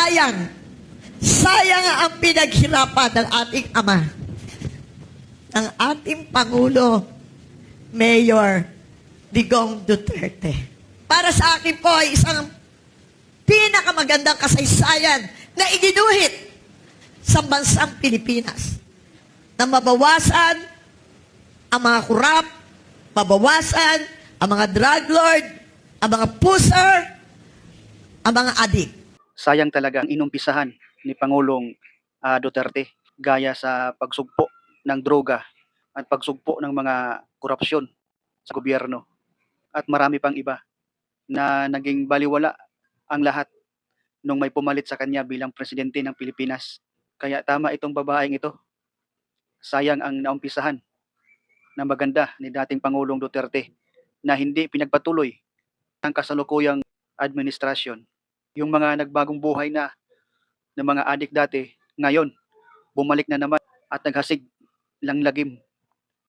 sayang, sayang ang pinaghirapan ng ating ama, ng ating Pangulo, Mayor Digong Duterte. Para sa akin po ay isang pinakamagandang kasaysayan na iginuhit sa bansang Pilipinas na mabawasan ang mga kurap, mabawasan ang mga drug lord, ang mga pusher, ang mga adik. Sayang talaga ang inumpisahan ni Pangulong ah, Duterte gaya sa pagsugpo ng droga at pagsugpo ng mga korupsyon sa gobyerno at marami pang iba na naging baliwala ang lahat nung may pumalit sa kanya bilang presidente ng Pilipinas. Kaya tama itong babaeng ito. Sayang ang naumpisahan na maganda ni dating Pangulong Duterte na hindi pinagpatuloy ng kasalukuyang administrasyon yung mga nagbagong buhay na ng mga adik dati, ngayon, bumalik na naman at naghasig lang lagim